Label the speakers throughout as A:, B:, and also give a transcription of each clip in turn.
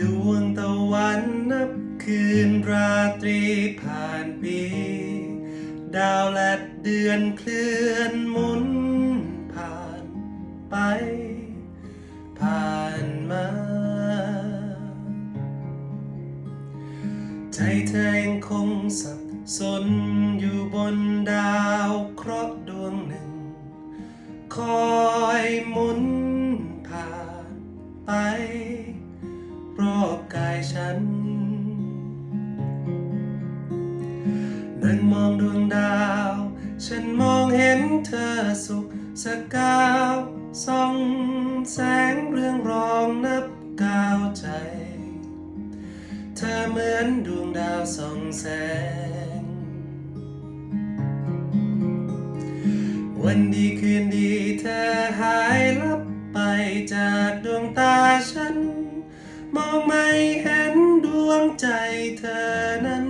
A: ดวงตะวันนับคืนราตรีผ่านปี ดาวและเดือนเคลื่อนหมุนผ่านไป ผ่านมา ใจเธอยังคงสับสนอยู่บนดาวเคราะห์ดวงหนึ่ง คอยหมุนผ่านไป นั่งมองดวงดาว ฉันมองเห็นเธอสุขสกาวส่องแสงเรื่องรองนับกาวใจ เธอเหมือนดวงดาวส่องแสง วันดีคืนดีเธอหายลับไปจากดวงตาฉัน มองไม่เห็น วงใจเธอนั้น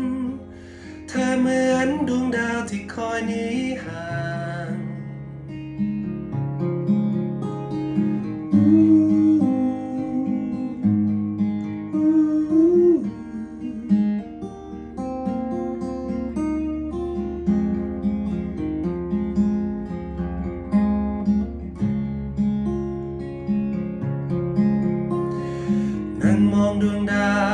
A: เธอเหมือนดวงดาวที่คอยหนีห่างนั่งมองดวงดาว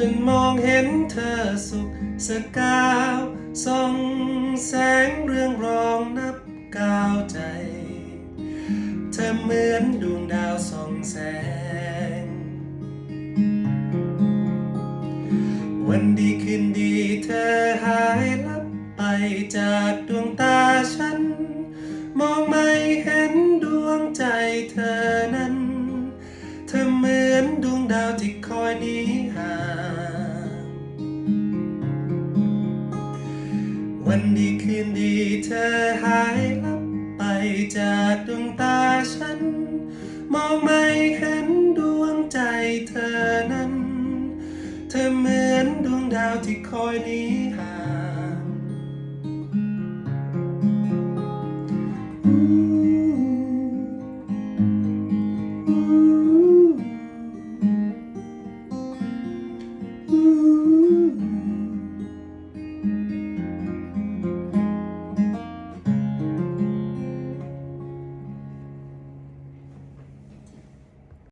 A: ฉันมองเห็นเธอสุขสกาวส่องแสงเรื่องรองนับกาวใจ เธอเหมือนดวงดาวส่องแสง วันดีคืนดีเธอหายลับไปจากดวงตาฉัน มองไม่เห็นดวงใจเธอนั้น เธอเหมือนดวงดาวที่ วันดีคืนดีเธอหายลับไปจากดวงตาฉัน มองไม่เห็นดวงใจเธอนั้น เธอเหมือนดวงดาวที่คอยหนี้